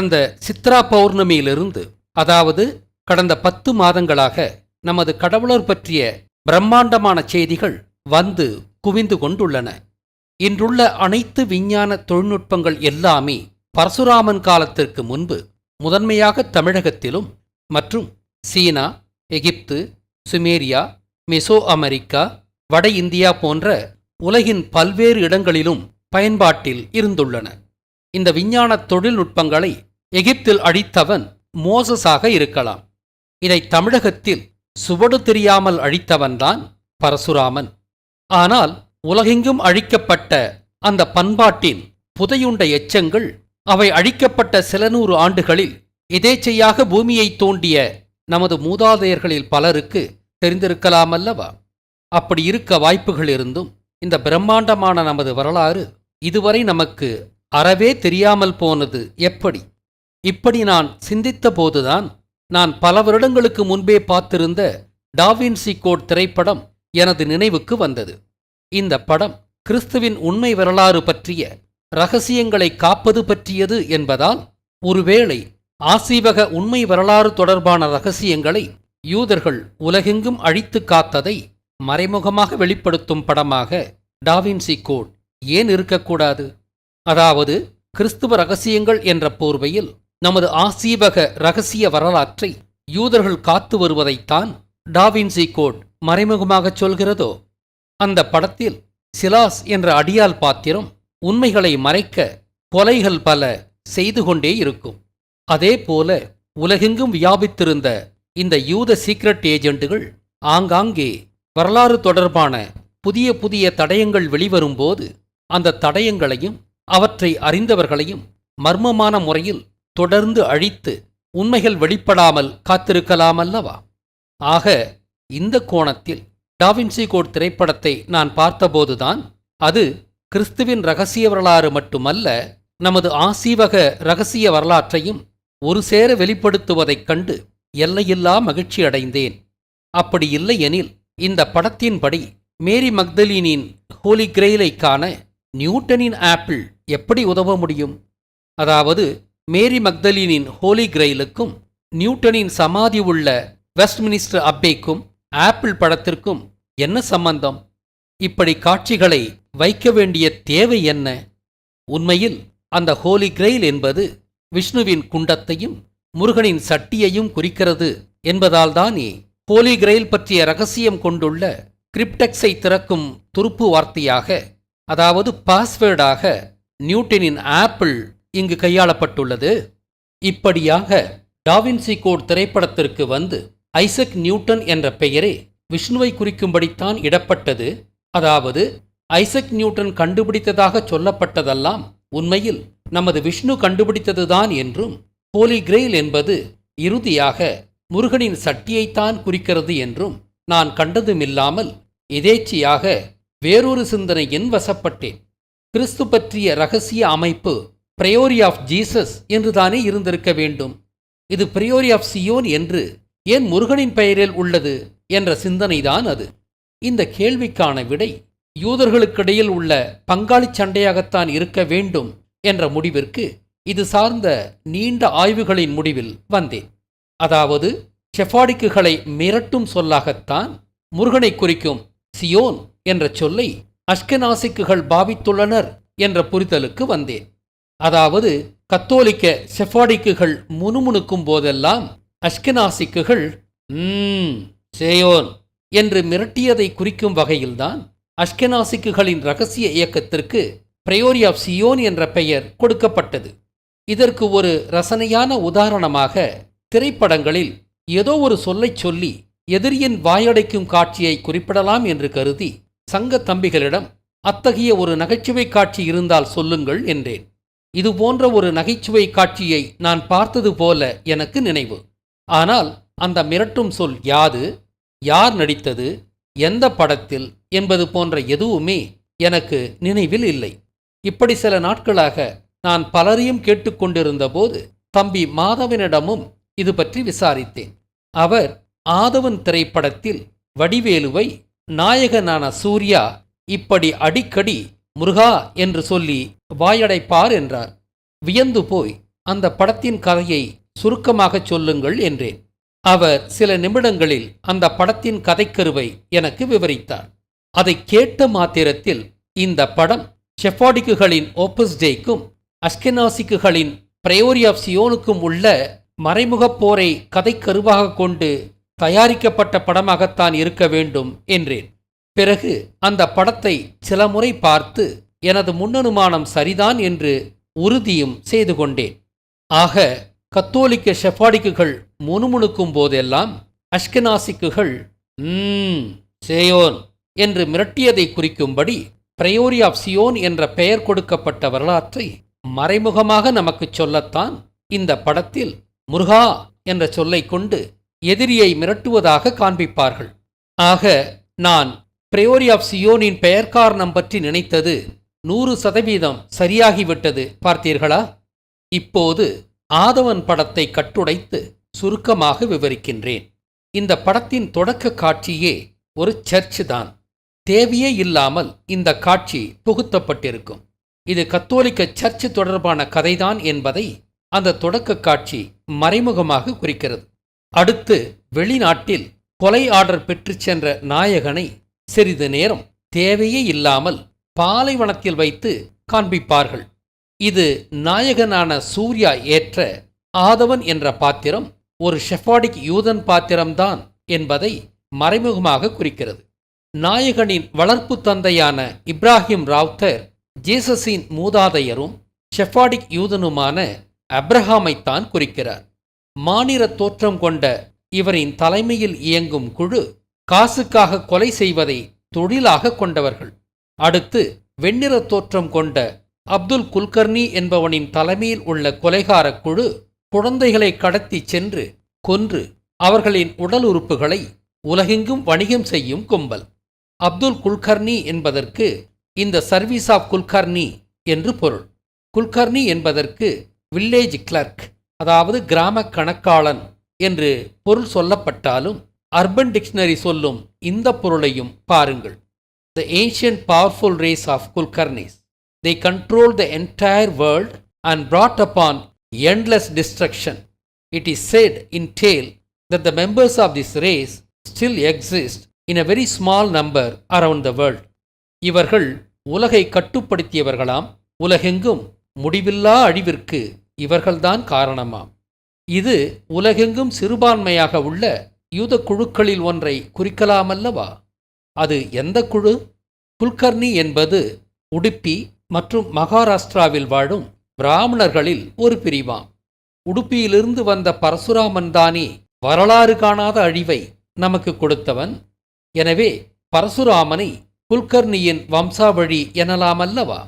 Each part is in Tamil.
கடந்த சித்ரா பௌர்ணமியிலிருந்து அதாவது கடந்த பத்து மாதங்களாக நமது கடவுளர் பற்றிய பிரம்மாண்டமான செய்திகள் வந்து குவிந்து கொண்டுள்ளன. இன்றுள்ள அனைத்து விஞ்ஞான தொழில்நுட்பங்கள் எல்லாமே பரசுராமன் காலத்திற்கு முன்பு முதன்மையாக தமிழகத்திலும் மற்றும் சீனா எகிப்து சுமேரியா மெசோ அமெரிக்கா வட இந்தியா போன்ற உலகின் பல்வேறு இடங்களிலும் பயன்பாட்டில் இருந்துள்ளன. இந்த விஞ்ஞான தொழில்நுட்பங்களை எகிப்தில் அழித்தவன் மோசஸாக இருக்கலாம். இதை தமிழகத்தில் சுவடு தெரியாமல் அழித்தவன்தான் பரசுராமன். ஆனால் உலகெங்கும் அழிக்கப்பட்ட அந்த பண்பாட்டின் புதையுண்ட எச்சங்கள் அவை அழிக்கப்பட்ட சில நூறு ஆண்டுகளில் எதேச்சையாக பூமியை தோண்டிய நமது மூதாதையர்களில் பலருக்கு தெரிந்திருக்கலாமல்லவா? அப்படி இருக்க வாய்ப்புகள் இருந்தும் இந்த பிரம்மாண்டமான நமது வரலாறு இதுவரை நமக்கு அறவே தெரியாமல் போனது எப்படி? இப்படி நான் சிந்தித்த போதுதான் நான் பல வருடங்களுக்கு முன்பே பார்த்திருந்த டாவின்சி கோட் திரைப்படம் எனது நினைவுக்கு வந்தது. இந்த படம் கிறிஸ்துவின் உண்மை வரலாறு பற்றிய ரகசியங்களை காப்பது பற்றியது என்பதால் ஒருவேளை ஆசீவக உண்மை வரலாறு தொடர்பான ரகசியங்களை யூதர்கள் உலகெங்கும் அழித்து காத்ததை மறைமுகமாக வெளிப்படுத்தும் படமாக டாவின்சி கோட் ஏன் இருக்கக்கூடாது? அதாவது கிறிஸ்துவ ரகசியங்கள் என்ற போர்வையில் நமது ஆசீவக ரகசிய வரலாற்றை யூதர்கள் காத்து வருவதைத்தான் டாவின்சி கோட் மறைமுகமாகச் சொல்கிறதோ? அந்த படத்தில் சிலாஸ் என்ற அடியால் பாத்திரம் உண்மைகளை மறைக்க கொலைகள் பல செய்து கொண்டே இருக்கும். அதே போல உலகெங்கும் வியாபித்திருந்த இந்த யூத சீக்ரெட் ஏஜெண்டுகள் ஆங்காங்கே வரலாறு தொடர்பான புதிய புதிய தடயங்கள் வெளிவரும்போது அந்த தடயங்களையும் அவற்றை அறிந்தவர்களையும் மர்மமான முறையில் தொடர்ந்து அழித்து உண்மைகள் வெளிப்படாமல் காத்திருக்கலாமல்லவா? ஆக இந்த கோணத்தில் டாவின்சி கோட் திரைப்படத்தை நான் பார்த்தபோதுதான் அது கிறிஸ்துவின் ரகசிய வரலாறு மட்டுமல்ல நமது ஆசீவக ரகசிய வரலாற்றையும் ஒரு சேர வெளிப்படுத்துவதைக் கண்டு எல்லையில்லா மகிழ்ச்சி அடைந்தேன். அப்படி இல்லையெனில் இந்த படத்தின்படி மேரி மக்தலீனின் ஹோலி கிரெயிலை காண நியூட்டனின் ஆப்பிள் எப்படி உதவ முடியும்? அதாவது மேரி மக்தலீனின் ஹோலி கிரெயிலுக்கும் நியூட்டனின் சமாதி உள்ள வெஸ்ட்மினிஸ்டர் அப்பேக்கும் ஆப்பிள் படத்திற்கும் என்ன சம்பந்தம்? இப்படி காட்சிகளை வைக்க வேண்டிய தேவை என்ன? உண்மையில் அந்த ஹோலி கிரெயில் என்பது விஷ்ணுவின் குண்டத்தையும் முருகனின் சட்டியையும் குறிக்கிறது என்பதால்தானே ஹோலி கிரெயில் பற்றிய ரகசியம் கொண்டுள்ள கிரிப்டெக்ஸை திறக்கும் துருப்பு வார்த்தையாக அதாவது பாஸ்வேர்டாக நியூட்டனின் ஆப்பிள் இங்கு கையாளப்பட்டுள்ளது. இப்படியாக டாவின்சி கோட் திரைப்படத்திற்கு வந்து ஐசக் நியூட்டன் என்ற பெயரே விஷ்ணுவை குறிக்கும்படித்தான் இடப்பட்டது. அதாவது ஐசக் நியூட்டன் கண்டுபிடித்ததாக சொல்லப்பட்டதெல்லாம் உண்மையில் நமது விஷ்ணு கண்டுபிடித்ததுதான் என்றும் ஹோலி கிரெயில் என்பது இறுதியாக முருகனின் சட்டியைத்தான் குறிக்கிறது என்றும் நான் கண்டதுமில்லாமல் எதேச்சியாக வேறொரு சிந்தனையின் வசப்பட்டேன். கிறிஸ்து பற்றிய ரகசிய அமைப்பு பிரயோரி ஆஃப் ஜீசஸ் என்றுதானே இருந்திருக்க வேண்டும். இது பிரியோரி ஆஃப் சியோன் என்று ஏன் முருகனின் பெயரில் உள்ளது என்ற சிந்தனைதான் அது. இந்த கேள்விக்கான விடை யூதர்களுக்கிடையில் உள்ள பங்காளிச் சண்டையாகத்தான் இருக்க வேண்டும் என்ற முடிவிற்கு இது சார்ந்த நீண்ட ஆய்வுகளின் முடிவில் வந்தேன். அதாவது ஷெஃபாடிக்குகளை மிரட்டும் சொல்லாகத்தான் முருகனை குறிக்கும் சியோன் என்ற சொல்லை அஷ்கநாசிக்குகள் பாவித்துள்ளனர் என்ற புரிதலுக்கு வந்தேன். அதாவது கத்தோலிக்க செஃபாடிக்குகள் முணுமுணுக்கும் போதெல்லாம் அஷ்கனாசிக்குகள் ம் சேயோன் என்று மிரட்டியதை குறிக்கும் வகையில்தான் அஷ்கனாசிக்குகளின் ரகசிய இயக்கத்திற்கு பிரயோரி ஆஃப் சியோன் என்ற பெயர் கொடுக்கப்பட்டது. இதற்கு ஒரு ரசனையான உதாரணமாக திரைப்படங்களில் ஏதோ ஒரு சொல்லைச் சொல்லி எதிரியின் வாயடைக்கும் காட்சியை குறிப்பிடலாம் என்று கருதி சங்க தம்பிகளிடம் அத்தகைய ஒரு நகைச்சுவை காட்சி இருந்தால் சொல்லுங்கள் என்றேன். இது போன்ற ஒரு நகைச்சுவை காட்சியை நான் பார்த்தது போல எனக்கு நினைவு. ஆனால் அந்த மிரட்டும் சொல் யாது? யார் நடித்தது? எந்த படத்தில்? என்பது போன்ற எதுவுமே எனக்கு நினைவில் இல்லை. இப்படி சில நாட்களாக நான் பலரையும் கேட்டுக்கொண்டிருந்த போது தம்பி மாதவனிடமும் இது பற்றி விசாரித்தேன். அவர் ஆதவன் திரைப்படத்தில் வடிவேலுவை நாயகனான சூர்யா இப்படி அடிக்கடி முருகா என்று சொல்லி வாயடைப்பார் என்றார். வியந்து போய் அந்த படத்தின் கதையை சுருக்கமாகச் சொல்லுங்கள் என்றேன். அவர் சில நிமிடங்களில் அந்த படத்தின் கதைக்கருவை எனக்கு விவரித்தார். அதை கேட்ட மாத்திரத்தில் இந்த படம் ஷெஃபாடிக்குகளின் ஓப்பஸ் டேக்கும் அஸ்கெனாசிக்குகளின் பிரயோரி ஆஃப் சியோனுக்கும் உள்ள மறைமுகப் போரை கதைக்கருவாக கொண்டு தயாரிக்கப்பட்ட படமாகத்தான் இருக்க வேண்டும் என்றேன். பிறகு அந்த படத்தை சில முறை பார்த்து எனது முன்னனுமானம் சரிதான் என்று உறுதியும் செய்து கொண்டேன். ஆக கத்தோலிக்க ஷெஃபாடிக்குகள் முணுமுணுக்கும் போதெல்லாம் அஷ்கனாசிக்குகள் ம் சேயோன் என்று மிரட்டியதை குறிக்கும்படி பிரயோரி ஆஃப் சியோன் என்ற பெயர் கொடுக்கப்பட்ட வரலாற்றை மறைமுகமாக நமக்குச் சொல்லத்தான் இந்த படத்தில் முருகா என்ற சொல்லைக் கொண்டு எதிரியை மிரட்டுவதாக காண்பிப்பார்கள். ஆக நான் பிரயோரி ஆஃப் சியோனின் பெயர் காரணம் பற்றி நினைத்தது. நூறு சதவீதம் சரியாகிவிட்டது பார்த்தீர்களா? இப்போது ஆதவன் படத்தை கட்டுடைத்து சுருக்கமாக விவரிக்கின்றேன். இந்த படத்தின் தொடக்க காட்சியே ஒரு சர்ச் தான். தேவையே இல்லாமல் இந்த காட்சி புகுத்தப்பட்டிருக்கும். இது கத்தோலிக்க சர்ச் தொடர்பான கதைதான் என்பதை அந்த தொடக்க காட்சி மறைமுகமாக குறிக்கிறது. அடுத்து வெளிநாட்டில் கொலை ஆர்டர் பெற்றுச் சென்ற நாயகனை சிறிது நேரம் தேவையே இல்லாமல் பாலைவனத்தில் வைத்து காண்பிப்பார்கள். இது நாயகனான சூர்யா ஏற்ற ஆதவன் என்ற பாத்திரம் ஒரு ஷெஃபாடிக் யூதன் பாத்திரம்தான் என்பதை மறைமுகமாக குறிக்கிறது. நாயகனின் வளர்ப்பு தந்தையான இப்ராஹிம் ராவ்தர் ஜேசஸின் மூதாதையரும் ஷெஃபாடிக் யூதனுமான அப்ரஹாமைத்தான் குறிக்கிறார். மாநில தோற்றம் கொண்ட இவரின் தலைமையில் இயங்கும் குழு காசுக்காக கொலை செய்வதை தொழிலாக கொண்டவர்கள். அடுத்து வெண்ணிற தோற்றம் கொண்ட அப்துல் குல்கர்னி என்பவனின் தலைமையில் உள்ள கொலைகார குழு குழந்தைகளை கடத்தி சென்று கொன்று அவர்களின் உடல் உறுப்புகளை உலகெங்கும் வணிகம் செய்யும் கும்பல். அப்துல் குல்கர்னி என்பதற்கு இந்த சர்வீஸ் ஆஃப் குல்கர்னி என்று பொருள். குல்கர்னி என்பதற்கு வில்லேஜ் கிளர்க் அதாவது கிராம கணக்காளன் என்று பொருள் சொல்லப்பட்டாலும் அர்பன் டிக்ஷனரி சொல்லும் இந்த பொருளையும் பாருங்கள் the ancient powerful race of Kulkarnis they control the entire world and brought upon endless destruction. It is said in tale that the members of this race still exist in a very small number around the world இவர்கள் உலகை கட்டுப்படுத்தியவர்களாம் உலகெங்கும் முடிவில்லா அழிவிற்கு இவர்கள்தான் காரணமாம் இது உலகெங்கும் சிறுபான்மையாக உள்ள யூத குழுக்களில் ஒன்றை குறிக்கலாமல்லவா? அது எந்த குழு? குல்கர்னி என்பது உடுப்பி மற்றும் மகாராஷ்டிராவில் வாழும் பிராமணர்களில் ஒரு பிரிவாம். உடுப்பியிலிருந்து வந்த பரசுராமன் தானே வரலாறு காணாத அழிவை நமக்கு கொடுத்தவன். எனவே பரசுராமனை குல்கர்ணியின் வம்சாவழி எனலாமல்லவா?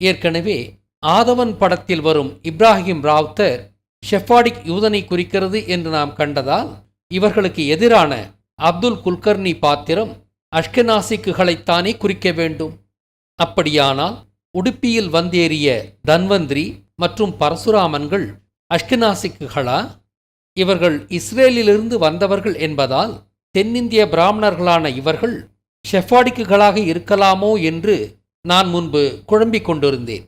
ஏற்கனவே ஆதவன் படத்தில் வரும் இப்ராஹிம் ராவ்தர் ஷெஃபாடிக் யூதனை குறிக்கிறது என்று நாம் கண்டதால் இவர்களுக்கு எதிரான அப்துல் குல்கர்னி பாத்திரம் அஷ்கனாசிக்குகளைத்தானே குறிக்க வேண்டும். அப்படியானால் உடுப்பியில் வந்தேறிய தன்வந்திரி மற்றும் பரசுராமன்கள் அஷ்கனாசிக்குகளா? இவர்கள் இஸ்ரேலிலிருந்து வந்தவர்கள் என்பதால் தென்னிந்திய பிராமணர்களான இவர்கள் ஷெஃபாடிக்குகளாக இருக்கலாமோ என்று நான் முன்பு குழம்பிக் கொண்டிருந்தேன்.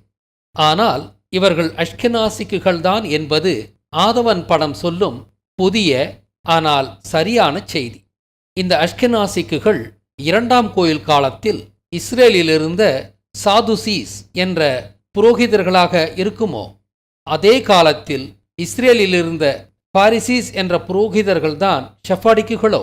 ஆனால் இவர்கள் அஷ்கனாசிக்குகள்தான் என்பது ஆதவன் படம் சொல்லும் புதிய ஆனால் சரியான செய்தி. இந்த அஷ்கனாசிக்குகள் இரண்டாம் கோயில் காலத்தில் இஸ்ரேலில் இருந்த சாதுசீஸ் என்ற புரோகிதர்களாக இருக்குமோ? அதே காலத்தில் இஸ்ரேலில் இருந்த பாரிசீஸ் என்ற புரோகிதர்கள்தான் ஷெஃபாடிக்குகளோ?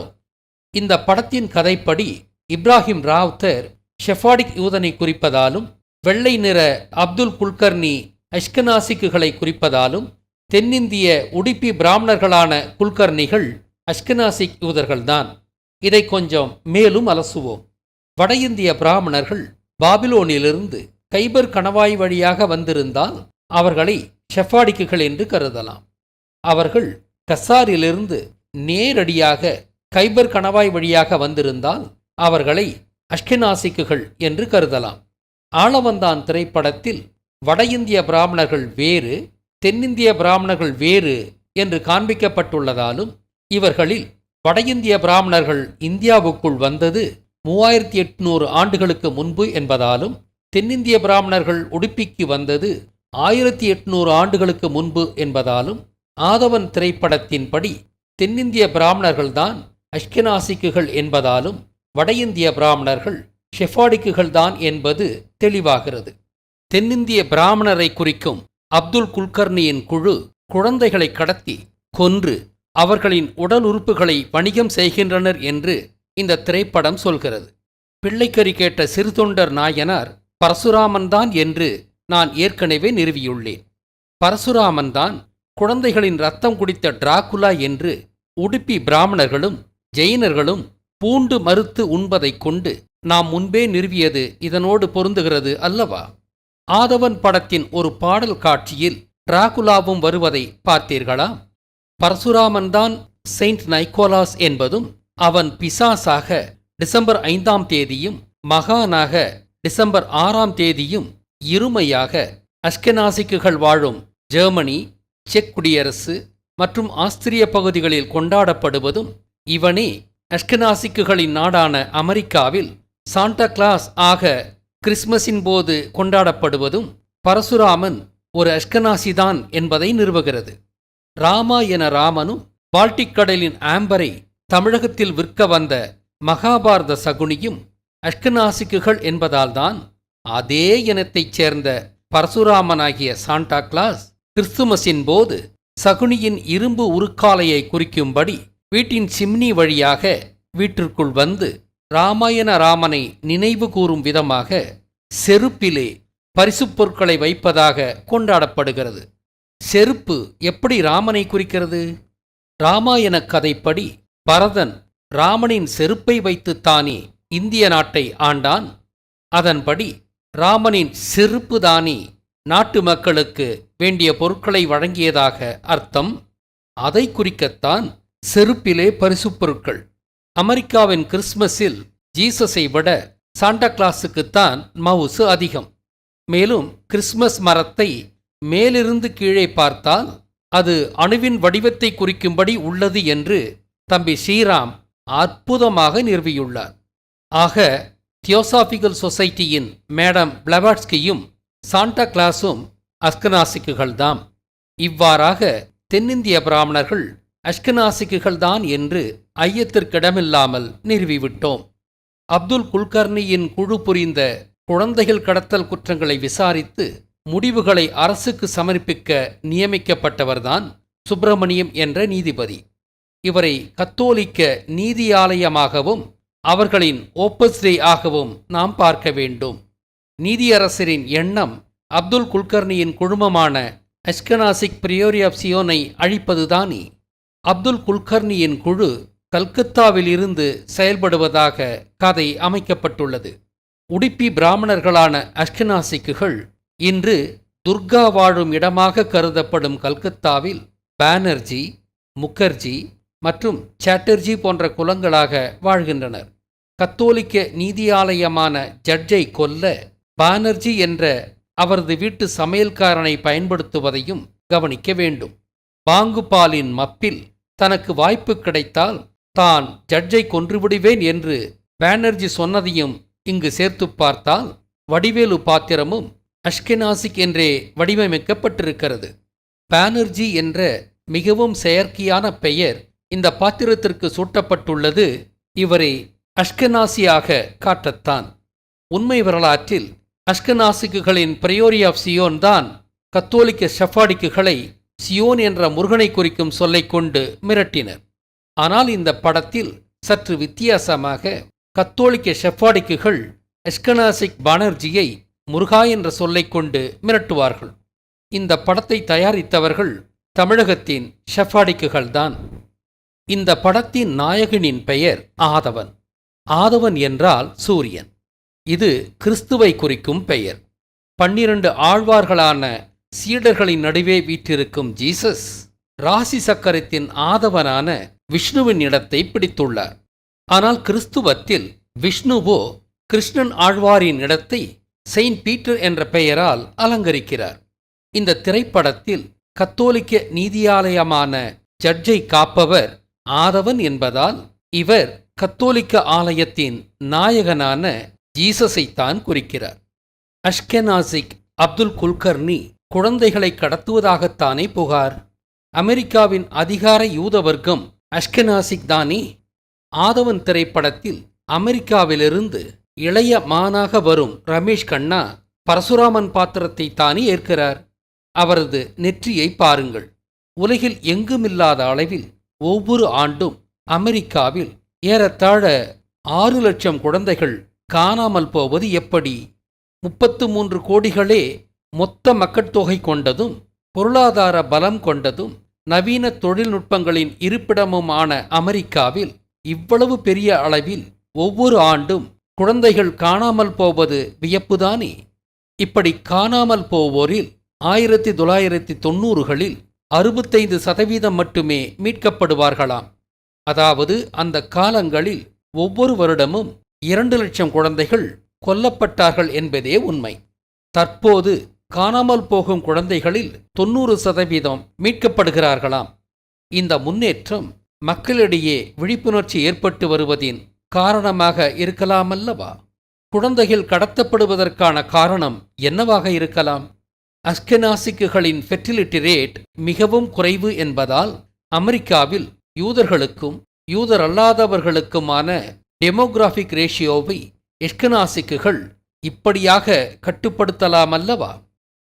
இந்த படத்தின் கதைப்படி இப்ராஹிம் ராவ்தர் ஷெஃபாடிக் யூதனை குறிப்பதாலும் வெள்ளை நிற அப்துல் குல்கர்னி அஷ்கனாசிக்குகளை குறிப்பதாலும் தென்னிந்திய உடுப்பி பிராமணர்களான குல்கர்ணிகள் அஷ்கனாசிக் யூதர்கள்தான். இதை கொஞ்சம் மேலும் அலசுவோம். வட இந்திய பிராமணர்கள் பாபிலோனிலிருந்து கைபர் கணவாய் வழியாக வந்திருந்தால் அவர்களை ஷெஃபாடிக்குகள் என்று கருதலாம். அவர்கள் கசாரிலிருந்து நேரடியாக கைபர் கணவாய் வழியாக வந்திருந்தால் அவர்களை அஷ்கினாசிக்குகள் என்று கருதலாம். ஆளவந்தான் திரைப்படத்தில் வட இந்திய பிராமணர்கள் வேறு தென்னிந்திய பிராமணர்கள் வேறு என்று காண்பிக்கப்பட்டுள்ளதாலும் இவர்களில் வட இந்திய பிராமணர்கள் இந்தியாவுக்குள் வந்தது மூவாயிரத்தி எட்நூறு ஆண்டுகளுக்கு முன்பு என்பதாலும் தென்னிந்திய பிராமணர்கள் உடுப்பிக்கு வந்தது ஆயிரத்தி எட்நூறு ஆண்டுகளுக்கு முன்பு என்பதாலும் ஆதவன் திரைப்படத்தின்படி தென்னிந்திய பிராமணர்கள்தான் அஷ்கினாசிக்குகள் என்பதாலும் வட இந்திய பிராமணர்கள் ஷெஃபாடிக்குகள் தான் என்பது தெளிவாகிறது. தென்னிந்திய பிராமணரை குறிக்கும் அப்துல் குல்கர்னியின் குழு குழந்தைகளை கடத்தி கொன்று அவர்களின் உடல் உறுப்புகளை வணிகம் செய்கின்றனர் என்று இந்த திரைப்படம் சொல்கிறது. பிள்ளைக்கறி கேட்ட சிறுதொண்டர் நாயனார் பரசுராமன்தான் என்று நான் ஏற்கனவே நிறுவியுள்ளேன். பரசுராமன்தான் குழந்தைகளின் ரத்தம் குடித்த டிராகுலா என்று உடுப்பி பிராமணர்களும் ஜெயினர்களும் பூண்டு மறுத்து உண்பதைக் கொண்டு நாம் முன்பே நிறுவியது இதனோடு பொருந்துகிறது அல்லவா? ஆதவன் படத்தின் ஒரு பாடல் காட்சியில் டிராகுலாவும் வருவதை பார்த்தீர்களா? பரசுராமன்தான் செயின்ட் நைக்கோலாஸ் என்பதும் அவன் பிசாசாக டிசம்பர் ஐந்தாம் தேதியும் மகானாக டிசம்பர் ஆறாம் தேதியும் இருமையாக அஷ்கனாசிக்குகள் வாழும் ஜெர்மனி செக் குடியரசு மற்றும் ஆஸ்திரிய பகுதிகளில் கொண்டாடப்படுவதும் இவனே அஷ்கனாசிக்குகளின் நாடான அமெரிக்காவில் சாண்டா கிளாஸ் ஆக கிறிஸ்மஸின் போது கொண்டாடப்படுவதும் பரசுராமன் ஒரு அஷ்கனாசிதான் என்பதை நிறுவுகிறது. ராமா என ராமனும் பால்டிக் கடலின் ஆம்பரை தமிழகத்தில் விற்க வந்த மகாபாரத சகுனியும் அஷ்கனாசிக்குகள் என்பதால்தான் அதே இனத்தைச் சேர்ந்த பரசுராமனாகிய சாண்டா கிளாஸ் கிறிஸ்துமஸின் போது சகுனியின் இரும்பு உருக்காலையை குறிக்கும்படி வீட்டின் சிம்னி வழியாக வீட்டிற்குள் வந்து ராமாயண ராமனை நினைவு கூறும் விதமாக செருப்பிலே பரிசுப் பொருட்களை வைப்பதாக கொண்டாடப்படுகிறது. செருப்பு எப்படி ராமனை குறிக்கிறது? ராமாயண கதைப்படி பரதன் ராமனின் செருப்பை வைத்து தானே இந்திய நாட்டை ஆண்டான். அதன்படி ராமனின் செருப்பு தானே நாட்டு மக்களுக்கு வேண்டிய பொருட்களை வழங்கியதாக அர்த்தம். அதை குறிக்கத்தான் செருப்பிலே பரிசுப் பொருட்கள் அமெரிக்காவின் கிறிஸ்மஸில் ஜீசஸை விட சாண்டா கிளாஸுக்குத்தான் மவுசு அதிகம். மேலும் கிறிஸ்மஸ் மரத்தை மேலிருந்து கீழே பார்த்தால் அது அணுவின் வடிவத்தை குறிக்கும்படி உள்ளது என்று தம்பி ஸ்ரீராம் அற்புதமாக நிறுவியுள்ளார். ஆக தியோசாபிகல் சொசைட்டியின் மேடம் பிளவாட்ஸ்கியும் சாண்டா கிளாஸும் அஸ்கனாசிக்குகள்தாம். இவ்வாறாக தென்னிந்திய பிராமணர்கள் அஷ்கனாசிக்குகள்தான் என்று ஐயத்திற்கிடமில்லாமல் நிறுவிவிட்டோம். அப்துல் குல்கர்னியின் குழு புரிந்த குழந்தைகள் கடத்தல் குற்றங்களை விசாரித்து முடிவுகளை அரசுக்கு சமர்ப்பிக்க நியமிக்கப்பட்டவர்தான் சுப்பிரமணியம் என்ற நீதிபதி. இவரை கத்தோலிக்க நீதியாலயமாகவும் அவர்களின் ஓப்பஸ் டே ஆகவும் நாம் பார்க்க வேண்டும். நீதியரசரின் எண்ணம் அப்துல் குல்கர்னியின் குழுமமான அஸ்கனாசிக் பிரியோரி ஆஃப் சியோனை அழிப்பதுதானே? அப்துல் குல்கர்னியின் குழு கல்கத்தாவில் இருந்து செயல்படுவதாக கதை அமைக்கப்பட்டுள்ளது. உடுப்பி பிராமணர்களான அஷ்கனாசிக்குகள் இன்று துர்கா வாழும் இடமாக கருதப்படும் கல்கத்தாவில் பானர்ஜி முகர்ஜி மற்றும் சாட்டர்ஜி போன்ற குலங்களாக வாழ்கின்றனர். கத்தோலிக்க நீதியாலயமான ஜட்ஜை கொல்ல பானர்ஜி என்ற அவரது வீட்டு சமையல்காரனை பயன்படுத்துவதையும் கவனிக்க வேண்டும். பாங்குபாலின் மப்பில் தனக்கு வாய்ப்பு கிடைத்தால் தான் ஜட்ஜை கொன்றுவிடுவேன் என்று பானர்ஜி சொன்னதையும் இங்கு சேர்த்து பார்த்தால் வடிவேலு பாத்திரமும் அஷ்கெனாசிக் என்றே வடிவமைக்கப்பட்டிருக்கிறது. பானர்ஜி என்ற மிகவும் செயற்கையான பெயர் இந்த பாத்திரத்திற்கு சூட்டப்பட்டுள்ளது. இவரை அஷ்கனாசியாக காட்டத்தான். உண்மை வரலாற்றில் அஷ்கனாசிக்குகளின் பிரையோரி ஆஃப் சியோன் தான் கத்தோலிக்க ஷஃபாடிக்குகளை சியோன் என்ற முருகனை குறிக்கும் சொல்லை கொண்டு மிரட்டினர். ஆனால் இந்த படத்தில் சற்று வித்தியாசமாக கத்தோலிக்க ஷெஃபாடிக்குகள் எஸ்கனாசிக் பானர்ஜியை முருகா என்ற சொல்லை கொண்டு மிரட்டுவார்கள். இந்த படத்தை தயாரித்தவர்கள் தமிழகத்தின் ஷெஃபாடிக்குகள்தான் இந்த படத்தின் நாயகனின் பெயர் ஆதவன். ஆதவன் என்றால் சூரியன். இது கிறிஸ்துவை குறிக்கும் பெயர். பன்னிரண்டு ஆழ்வார்களான சீடர்களின் நடுவே வீற்றிருக்கும் ஜீசஸ் ராசி சக்கரத்தின் ஆதவனான விஷ்ணுவின் இடத்தை பிடித்துள்ளார். ஆனால் கிறிஸ்துவத்தில் விஷ்ணுவோ கிருஷ்ணன் ஆழ்வாரின் இடத்தை செயின்ட் பீட்டர் என்ற பெயரால் அலங்கரிக்கிறார். இந்த திரைப்படத்தில் கத்தோலிக்க நீதியாலயமான ஜட்ஜை காப்பவர் ஆதவன் என்பதால் இவர் கத்தோலிக்க ஆலயத்தின் நாயகனான ஜீசஸை தான் குறிக்கிறார். அஷ்கெனாசிக் அப்துல் குல்கர்னி குழந்தைகளை கடத்துவதாகத்தானே புகார்? அமெரிக்காவின் அதிகார யூத வர்க்கம் அஷ்கனாசிக் தானே? ஆதவன் திரைப்படத்தில் அமெரிக்காவிலிருந்து இளைய மானாக வரும் ரமேஷ் கண்ணா பரசுராமன் பாத்திரத்தை தானே ஏற்கிறார். அவரது நெற்றியை பாருங்கள். உலகில் எங்குமில்லாத அளவில் ஒவ்வொரு ஆண்டும் அமெரிக்காவில் ஏறத்தாழ ஆறு லட்சம் குழந்தைகள் காணாமல் போவது எப்படி? முப்பத்து மூன்று கோடிகளே மொத்த மக்கட்தொகை கொண்டதும் பொருளாதார பலம் கொண்டதும் நவீன தொழில்நுட்பங்களின் இருப்பிடமுமான அமெரிக்காவில் இவ்வளவு பெரிய அளவில் ஒவ்வொரு ஆண்டும் குழந்தைகள் காணாமல் போவது வியப்புதானே? இப்படி காணாமல் போவோரில் ஆயிரத்தி தொள்ளாயிரத்தி தொண்ணூறுகளில் அறுபத்தைந்து சதவீதம் மட்டுமே மீட்கப்படுவார்களாம். அதாவது அந்த காலங்களில் ஒவ்வொரு வருடமும் இரண்டு லட்சம் குழந்தைகள் கொல்லப்பட்டார்கள் என்பதே உண்மை. தற்போது காணாமல் போகும் குழந்தைகளில் தொண்ணூறு சதவீதம் மீட்கப்படுகிறார்களாம். இந்த முன்னேற்றம் மக்களிடையே விழிப்புணர்ச்சி ஏற்பட்டு வருவதின் காரணமாக இருக்கலாமல்லவா? குழந்தைகள் கடத்தப்படுவதற்கான காரணம் என்னவாக இருக்கலாம்? அஸ்கெனாசிக்குகளின் ஃபெர்டிலிட்டி ரேட் மிகவும் குறைவு என்பதால் அமெரிக்காவில் யூதர்களுக்கும் யூதர் அல்லாதவர்களுக்குமான டெமோகிராஃபிக் ரேஷியோவை எஸ்கனாசிக்குகள் இப்படியாக கட்டுப்படுத்தலாமல்லவா?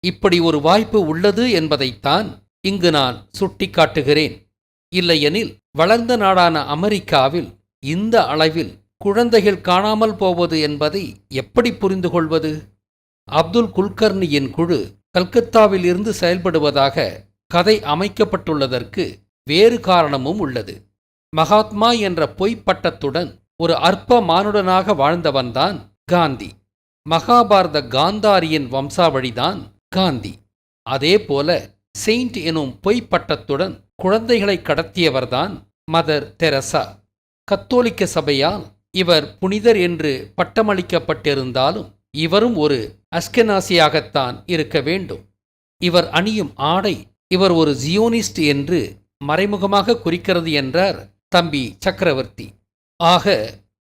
இப்படி ஒரு வாய்ப்பு உள்ளது என்பதைத்தான் இங்கு நான் சுட்டிக்காட்டுகிறேன். இல்லையெனில் வளர்ந்த நாடான அமெரிக்காவில் இந்த அளவில் குழந்தைகள் காணாமல் போவது என்பதை எப்படி புரிந்து கொள்வது? அப்துல் குல்கர்னியின் குழு கல்கத்தாவில் இருந்து செயல்படுவதாக கதை அமைக்கப்பட்டுள்ளதற்கு வேறு காரணமும் உள்ளது. மகாத்மா என்ற பொய்ப் பட்டத்துடன் ஒரு அற்ப மானுடனாக வாழ்ந்தவன்தான் காந்தி. மகாபாரத காந்தாரியின் வம்சாவழிதான் காந்தி. அதேபோல செயின்ட் எனும் பொய் பட்டத்துடன் குழந்தைகளை கடத்தியவர்தான் மதர் தெரசா. கத்தோலிக்க சபையால் இவர் புனிதர் என்று பட்டமளிக்கப்பட்டிருந்தாலும் இவரும் ஒரு அஸ்கெனாசியாகத்தான் இருக்க வேண்டும். இவர் அணியும் ஆடை இவர் ஒரு ஜியோனிஸ்ட் என்று மறைமுகமாக குறிக்கிறது என்றார் தம்பி சக்கரவர்த்தி. ஆக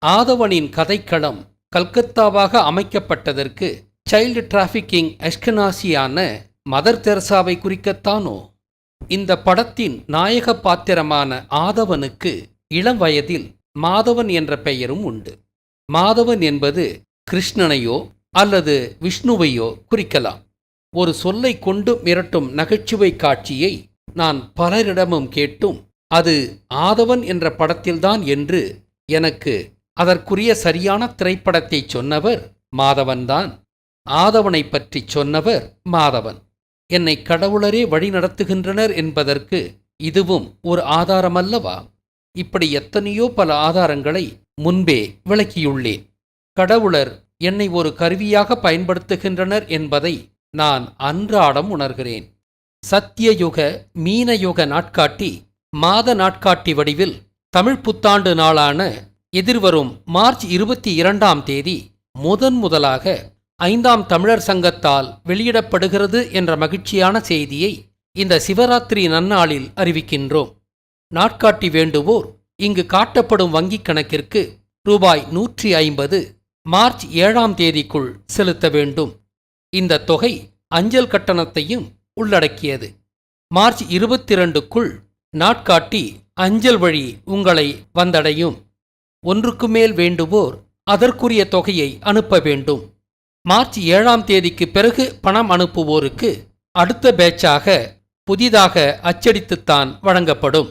ஆதவனின் கதைக்களம் கல்கத்தாவாக அமைக்கப்பட்டதற்கு சைல்டு டிராஃபிக்கிங் அஷ்கனாசியான மதர் தெரசாவை குறிக்கத்தானோ? இந்த படத்தின் நாயக பாத்திரமான ஆதவனுக்கு இளம் வயதில் மாதவன் என்ற பெயரும் உண்டு. மாதவன் என்பது கிருஷ்ணனையோ அல்லது விஷ்ணுவையோ குறிக்கலாம். ஒரு சொல்லை கொண்டு மிரட்டும் நகைச்சுவை காட்சியை நான் பலரிடமும் கேட்டும் அது ஆதவன் என்ற படத்தில்தான் என்று எனக்கு அதற்குரிய சரியான திரைப்படத்தை சொன்னவர் மாதவன்தான். ஆதவனை பற்றி சொன்னவர் மாதவன். என்னை கடவுளரே வழி நடத்துகின்றனர் என்பதற்கு இதுவும் ஒரு ஆதாரமல்லவா? இப்படி எத்தனையோ பல ஆதாரங்களை முன்பே விளக்கியுள்ளேன். கடவுளர் என்னை ஒரு கருவியாக பயன்படுத்துகின்றனர் என்பதை நான் அன்றாடம் உணர்கிறேன். சத்தியயுக மீனயுக நாட்காட்டி மாத நாட்காட்டி வடிவில் தமிழ் புத்தாண்டு நாளான எதிர்வரும் மார்ச் இருபத்தி இரண்டாம் தேதி முதன் முதலாக ஐந்தாம் தமிழர் சங்கத்தால் வெளியிடப்படுகிறது என்ற மகிழ்ச்சியான செய்தியை இந்த சிவராத்திரி நன்னாளில் அறிவிக்கின்றோம். நாட்காட்டி வேண்டுவோர் இங்கு காட்டப்படும் வங்கிக் கணக்கிற்கு ரூபாய் நூற்றி ஐம்பது மார்ச் ஏழாம் தேதிக்குள் செலுத்த வேண்டும். இந்த தொகை அஞ்சல் கட்டணத்தையும் உள்ளடக்கியது. மார்ச் இருபத்தி ரெண்டுக்குள் நாட்காட்டி அஞ்சல் வழி உங்களை வந்தடையும். ஒன்றுக்கு மேல் வேண்டுவோர் அதற்குரிய தொகையை அனுப்ப வேண்டும். மார்ச் ஏழாம் தேதிக்கு பிறகு பணம் அனுப்புவோருக்கு அடுத்த பேட்சாக புதிதாக அச்சடித்துத்தான் வழங்கப்படும்.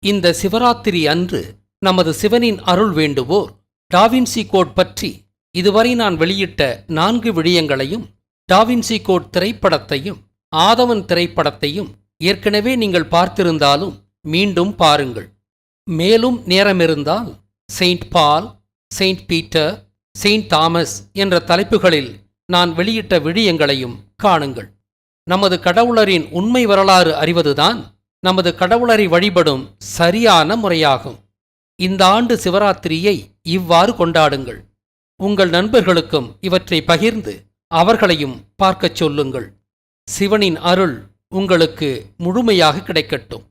இந்த சிவராத்திரி அன்று நமது சிவனின் அருள் வேண்டுவோர் டாவின்சி கோட் பற்றி இதுவரை நான் வெளியிட்ட நான்கு விடயங்களையும் டாவின்சி கோட் திரைப்படத்தையும் ஆதவன் திரைப்படத்தையும் ஏற்கனவே நீங்கள் பார்த்திருந்தாலும் மீண்டும் பாருங்கள். மேலும் நேரமிருந்தால் saint Paul saint Peter saint Thomas என்ற தலைப்புகளில் நான் வெளியிட்ட விழியங்களையும் காணுங்கள். நமது கடவுளரின் உண்மை வரலாறு அறிவதுதான் நமது கடவுளரை வழிபடும் சரியான முறையாகும். இந்த ஆண்டு சிவராத்திரியை இவ்வாறு கொண்டாடுங்கள். உங்கள் நண்பர்களுக்கும் இவற்றை பகிர்ந்து அவர்களையும் பார்க்கச் சொல்லுங்கள். சிவனின் அருள் உங்களுக்கு முழுமையாக கிடைக்கட்டும்.